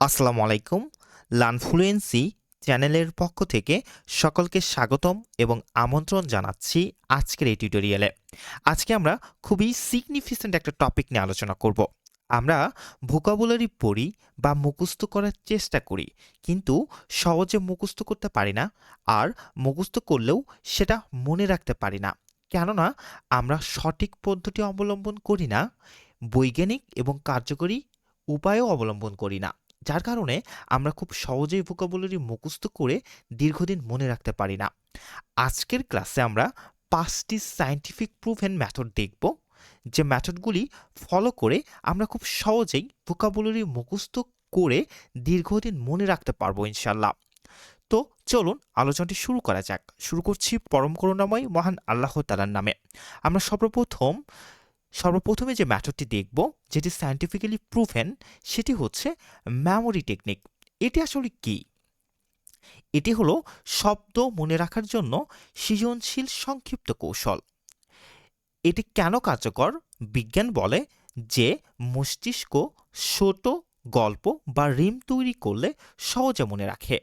আসসালামু আলাইকুম। লানফ্লুয়েন্সি চ্যানেলের পক্ষ থেকে সকলকে স্বাগতম এবং আমন্ত্রণ জানাচ্ছি আজকের এই টিউটোরিয়ালে। আজকে আমরা খুবই সিগনিফিকেন্ট একটা টপিক নিয়ে আলোচনা করব। আমরা ভোকাবুলারি পড়ি বা মুখস্থ করার চেষ্টা করি, কিন্তু সহজে মুখস্থ করতে পারি না আর মুখস্থ করলেও সেটা মনে রাখতে পারি না। কেননা আমরা সঠিক পদ্ধতি অবলম্বন করি না, বৈজ্ঞানিক এবং কার্যকরী উপায়ও অবলম্বন করি না। যার কারণে আমরা খুব সহজেই ভোকাবুলারি মুখস্থ করে দীর্ঘদিন মনে রাখতে পারি না। আজকের ক্লাসে আমরা পাঁচটি সায়েন্টিফিক প্রুফ অ্যান্ড মেথড দেখব, যে মেথডগুলি ফলো করে আমরা খুব সহজেই ভোকাবুলারি মুখস্থ করে দীর্ঘদিন মনে রাখতে পারব ইনশাল্লাহ তো চলুন আলোচনাটি শুরু করা যাক। শুরু করছি পরম করুণাময় মহান আল্লাহ তালার নামে। আমরা সর্বপ্রথম সর্বপ্রথমে যে ম্যাথডটি দেখব, যেটি সায়েন্টিফিক্যালি প্রুভেন সেটি হচ্ছে মেমোরি টেকনিক এটি আসলে কি? এটি হলো শব্দ মনে রাখার জন্য সৃজনশীল সংক্ষিপ্ত কৌশল। এটি কেন কার্যকর? বিজ্ঞান বলে যে মস্তিষ্ক ছোট গল্প বা রিম তৈরি করলে সহজে মনে রাখে।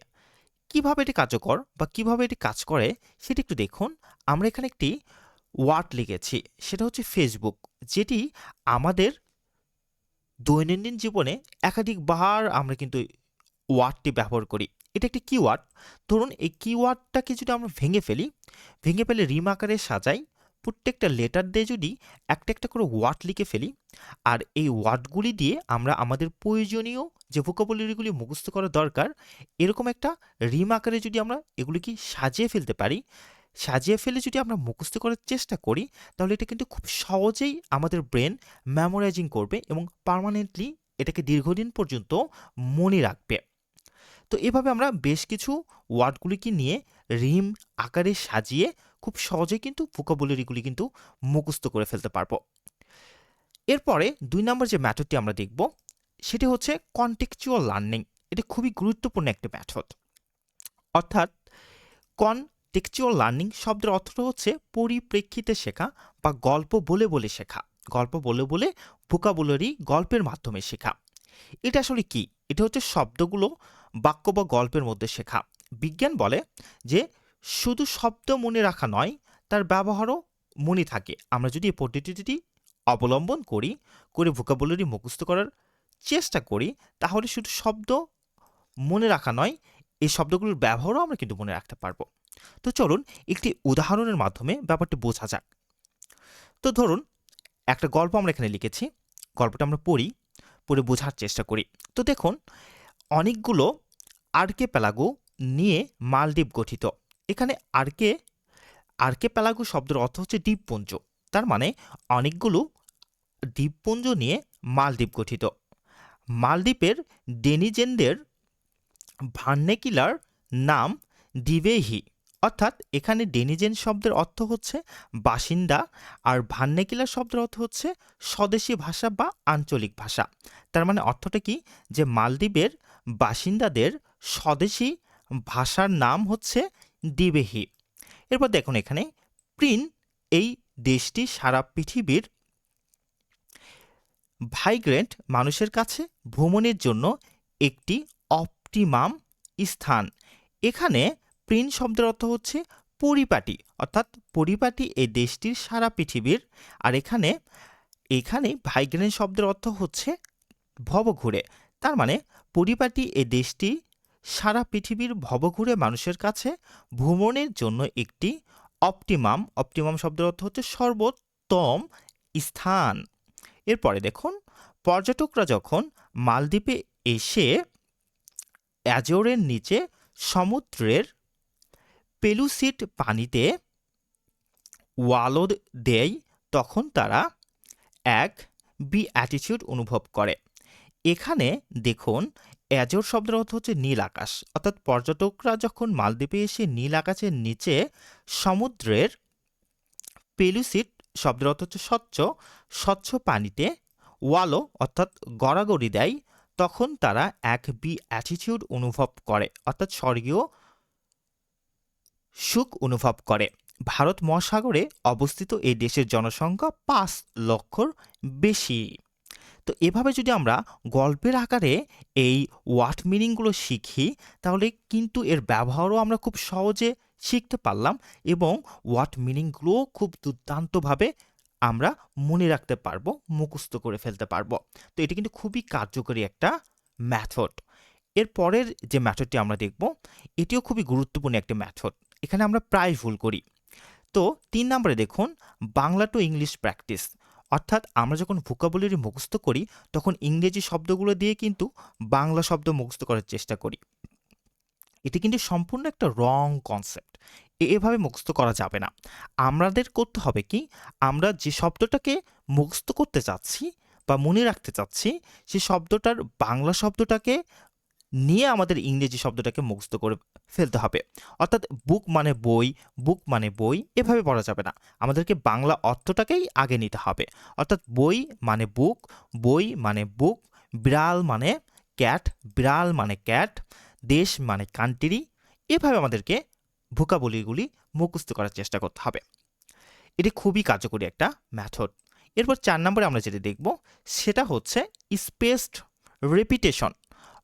কীভাবে এটি কার্যকর বা কীভাবে এটি কাজ করে, সেটি একটু দেখুন। আমরা এখানে একটি ওয়ার্ড লিখেছি, সেটা হচ্ছে ফেসবুক যেটি আমাদের দৈনন্দিন জীবনে একাধিকবার আমরা কিন্তু ওয়ার্ডটি ব্যবহার করি। এটা একটি কিওয়ার্ড ধরুন, এই কিওয়ার্ডটাকে যদি আমরা ভেঙে ফেলি, ভেঙে ফেলে রিম আকারে সাজাই, প্রত্যেকটা লেটার দিয়ে যদি একটা একটা করে ওয়ার্ড লিখে ফেলি, আর এই ওয়ার্ডগুলি দিয়ে আমরা আমাদের প্রয়োজনীয় যে ভোকাবুলারিগুলি মুখস্থ করা দরকার, এরকম একটা রিম আকারে যদি আমরা এগুলিকে সাজিয়ে ফেলতে পারি সাজিয়ে ফেলে যদি আমরা মুখস্থ করার চেষ্টা করি, তাহলে এটা কিন্তু খুব সহজেই আমাদের ব্রেন মেমোরাইজিং করবে এবং পার্মানেন্টলি এটাকে দীর্ঘদিন পর্যন্ত মনে রাখবে। তো এভাবে আমরা বেশ কিছু ওয়ার্ডগুলিকে নিয়ে রিম আকারে সাজিয়ে খুব সহজেই কিন্তু ভোকাবুলারিগুলি কিন্তু মুখস্থ করে ফেলতে পারব। এরপরে দুই নম্বর যে ম্যাথডটি আমরা দেখব, সেটি হচ্ছে কন্টেকচুয়াল লার্নিং এটা খুবই গুরুত্বপূর্ণ একটি ম্যাথড অর্থাৎ কন টেক্সচুয়াল লার্নিং শব্দের অর্থটা হচ্ছে পরিপ্রেক্ষিতে শেখা বা গল্প বলে বলে শেখা। গল্প বলে বলে ভোকাবুলারি গল্পের মাধ্যমে শেখা। এটা আসলে কি? এটা হচ্ছে শব্দগুলো বাক্য বা গল্পের মধ্যে শেখা। বিজ্ঞান বলে যে শুধু শব্দ মনে রাখা নয়, তার ব্যবহারও মনে থাকে। আমরা যদি এই পদ্ধতিটি অবলম্বন করি, করে ভোকাবুলারি মুখস্থ করার চেষ্টা করি, তাহলে শুধু শব্দ মনে রাখা নয়, এই শব্দগুলোর ব্যবহারও আমরা কিন্তু মনে রাখতে পারব। তো চলুন একটি উদাহরণের মাধ্যমে ব্যাপারটি বোঝা যাক। তো ধরুন, একটা গল্প আমরা এখানে লিখেছি। গল্পটা আমরা পড়ি, পড়ে বোঝার চেষ্টা করি। তো দেখুন, অনেকগুলো আরকে প্যালাগো নিয়ে মালদ্বীপ গঠিত। এখানে আরকে আরকে প্যালাগো শব্দের অর্থ হচ্ছে দ্বীপপুঞ্জ। তার মানে অনেকগুলো দ্বীপপুঞ্জ নিয়ে মালদ্বীপ গঠিত। মালদ্বীপের ডেনিজেনদের ভার্নেকিলার নাম দিবেহি অর্থাৎ এখানে ডেনিজেন শব্দের অর্থ হচ্ছে বাসিন্দা আর ভান্নেকিলা শব্দের অর্থ হচ্ছে স্বদেশী ভাষা বা আঞ্চলিক ভাষা। তার মানে অর্থটা কি? যে মালদ্বীপের বাসিন্দাদের স্বদেশী ভাষার নাম হচ্ছে দিবেহি এরপর দেখুন এখানে, প্রিন এই দেশটি সারা পৃথিবীর ভাইগ্রেন্ট মানুষের কাছে ভ্রমণের জন্য একটি অপটিমাম স্থান। এখানে প্রিন শব্দের অর্থ হচ্ছে পরিপাটি, অর্থাৎ পরিপাটি এই দেশটির সারা পৃথিবীর। আর এখানে এখানে ভাইগ্রেন শব্দের অর্থ হচ্ছে ভবঘুরে। তার মানে পরিপাটি এই দেশটি সারা পৃথিবীর ভবঘুরে মানুষের কাছে ভ্রমণের জন্য একটি অপটিমাম। অপটিমাম শব্দের অর্থ হচ্ছে সর্বোত্তম স্থান। এরপরে দেখুন, পর্যটকরা যখন মালদ্বীপে এসে অ্যাজোরের নিচে সমুদ্রের পেলুসিট পানিতে ওয়ালো দেয়, তখন তারা এক বি অ্যাটিটিউড অনুভব করে। এখানে দেখুন, অ্যাজোর শব্দের অর্থ হচ্ছে নীল আকাশ। অর্থাৎ পর্যটকরা যখন মালদ্বীপে এসে নীল আকাশের নিচে সমুদ্রের পেলুসিট শব্দের অর্থ হচ্ছে স্বচ্ছ স্বচ্ছ পানিতে ওয়ালো অর্থাৎ গড়াগড়ি দেয়, তখন তারা এক বি অ্যাটিটিউড অনুভব করে। অর্থাৎ স্বর্গীয় সুখ অনুভব করে। ভারত মহাসাগরে অবস্থিত এই দেশের জনসংখ্যা পাঁচ লক্ষর বেশি। তো এভাবে যদি আমরা গল্পের আকারে এই ওয়ার্ড মিনিংগুলো শিখি, তাহলে কিন্তু এর ব্যবহারও আমরা খুব সহজে শিখতে পারলাম এবং ওয়ার্ড মিনিংগুলোও খুব দুর্দান্তভাবে আমরা মনে রাখতে পারব, মুখস্থ করে ফেলতে পারব। তো এটি কিন্তু খুবই কার্যকরী একটা ম্যাথড এর পরের যে ম্যাথডটি আমরা দেখব, এটিও খুবই গুরুত্বপূর্ণ একটি ম্যাথড এখানে আমরা প্রায় ভুল করি। তো তিন নম্বরে দেখুন, বাংলা টু ইংলিশ প্র্যাকটিস অর্থাৎ আমরা যখন ভোকাবুলারি মুখস্থ করি, তখন ইংরেজি শব্দগুলো দিয়ে কিন্তু বাংলা শব্দ মুখস্থ করার চেষ্টা করি। এটি কিন্তু সম্পূর্ণ একটা রং কনসেপ্ট এভাবে মুখস্থ করা যাবে না। আমাদের করতে হবে কি, আমরা যে শব্দটাকে মুখস্থ করতে চাচ্ছি বা মনে রাখতে চাচ্ছি, সে শব্দটার বাংলা শব্দটাকে নিয়ে আমাদের ইংরেজি শব্দটাকে মুখস্থ করে ফেলতে হবে। অর্থাৎ বুক মানে বই বুক মানে বই এভাবে পড়া যাবে না। আমাদেরকে বাংলা অর্থটাকেই আগে নিতে হবে। অর্থাৎ বই মানে বুক বই মানে বুক বিড়াল মানে ক্যাট বিড়াল মানে ক্যাট দেশ মানে কান্ট্রি এভাবে আমাদেরকে ভোকাবলিগুলি মুখস্থ করার চেষ্টা করতে হবে। এটি খুবই কার্যকরী একটা ম্যাথড এরপর চার নম্বরে আমরা যেটা দেখব, সেটা হচ্ছে স্পেসড রেপিটেশন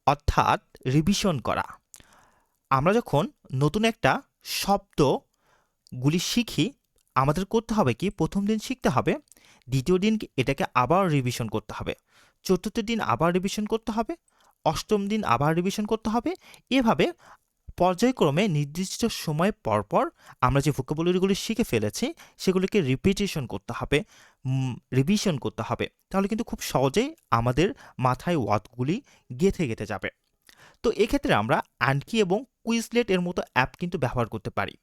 অর্থাৎ রিভিশন করা। আমরা যখন নতুন একটা শব্দগুলি শিখি, আমাদের করতে হবে কি? প্রথম দিন শিখতে হবে, দ্বিতীয় দিন এটাকে আবার রিভিশন করতে হবে, চতুর্থ দিন আবার রিভিশন করতে হবে, অষ্টম দিন আবার রিভিশন করতে হবে। এভাবে পর্যায়ক্রমে নির্দিষ্ট সময় পরপর আমরা যে ভোকাবুলারিগুলি শিখে ফেলেছি, সেগুলিকে রিপিটেশন করতে হবে রিভিশন করতে হবে। তাহলে কিন্তু খুব সহজেই আমাদের মাথায় ওয়ার্ডগুলি গেঁথে গেঁথে যাবে। তো এক্ষেত্রে আমরা আনকি এবং কুইজলেট এর মতো অ্যাপ কিন্তু ব্যবহার করতে পারি।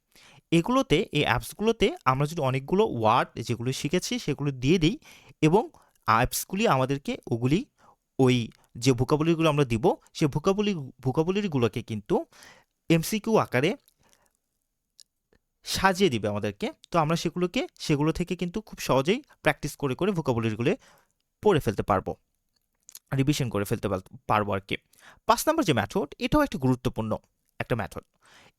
এগুলোতে, এই অ্যাপসগুলোতে আমরা যদি অনেকগুলো ওয়ার্ড যেগুলো শিখেছি সেগুলো দিয়ে দিই এবং অ্যাপসগুলি আমাদেরকে ওগুলি ওই যে ভোকাবুলিগুলো আমরা দিব সে ভোকাবুলি ভোকাবুলিগুলোকে কিন্তু এমসিকিউ আকারে সাজিয়ে দিবে আমাদেরকে। তো আমরা সেগুলোকে, সেগুলো থেকে কিন্তু খুব সহজেই প্র্যাকটিস করে করে ভোকাবুলারিগুলো পড়ে ফেলতে পারব। রিভিশন করে ফেলতে পারব আর কি। পাঁচ নম্বর যে ম্যাথড এটাও একটা গুরুত্বপূর্ণ একটা ম্যাথড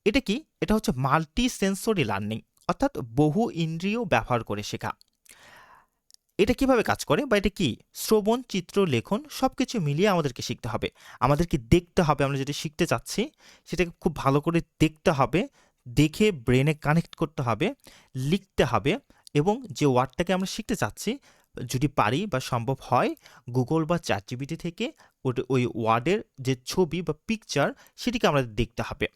এটা কি? এটা হচ্ছে মাল্টি সেন্সরি লার্নিং অর্থাৎ বহু ইন্দ্রিয় ব্যবহার করে শেখা। এটা কীভাবে কাজ করে বা এটা কি? শ্রবণ, চিত্র, লেখন সব কিছু মিলিয়ে আমাদেরকে শিখতে হবে। আমাদেরকে দেখতে হবে, আমরা যেটা শিখতে চাচ্ছি, সেটাকে খুব ভালো করে দেখতে হবে, দেখে ব্রেনে কানেক্ট করতে হবে, লিখতে হবে এবং যে ওয়ার্ডটাকে আমরা শিখতে চাচ্ছি যদি পারি বা সম্ভব হয় গুগল বা চ্যাট জিবিটি থেকে ওই ওয়ার্ডের যে ছবি বা পিকচার সেটিকে আমাদের দেখতে হবে।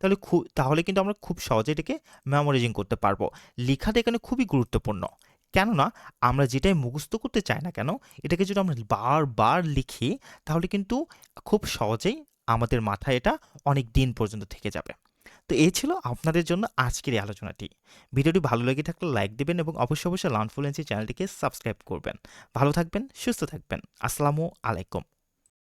তাহলে খুব তাহলে কিন্তু আমরা খুব সহজে এটাকে মেমোরাইজিং করতে পারব। লেখাটা এখানে খুবই গুরুত্বপূর্ণ। কেননা, আমরা যেটাই মুখস্থ করতে চাই না কেন, এটাকে যদি আমরা বারবার লিখি, তাহলে কিন্তু খুব সহজেই আমাদের মাথায় এটা অনেক দিন পর্যন্ত থেকে যাবে। তো এই ছিল আপনাদের জন্য আজকের এই আলোচনাটি। ভিডিওটি ভালো লেগে থাকলে লাইক দেবেন এবং অবশ্যই অবশ্যই লার্নফুলেন্সি চ্যানেলটিকে সাবস্ক্রাইব করবেন। ভালো থাকবেন, সুস্থ থাকবেন। আসসালামু আলাইকুম।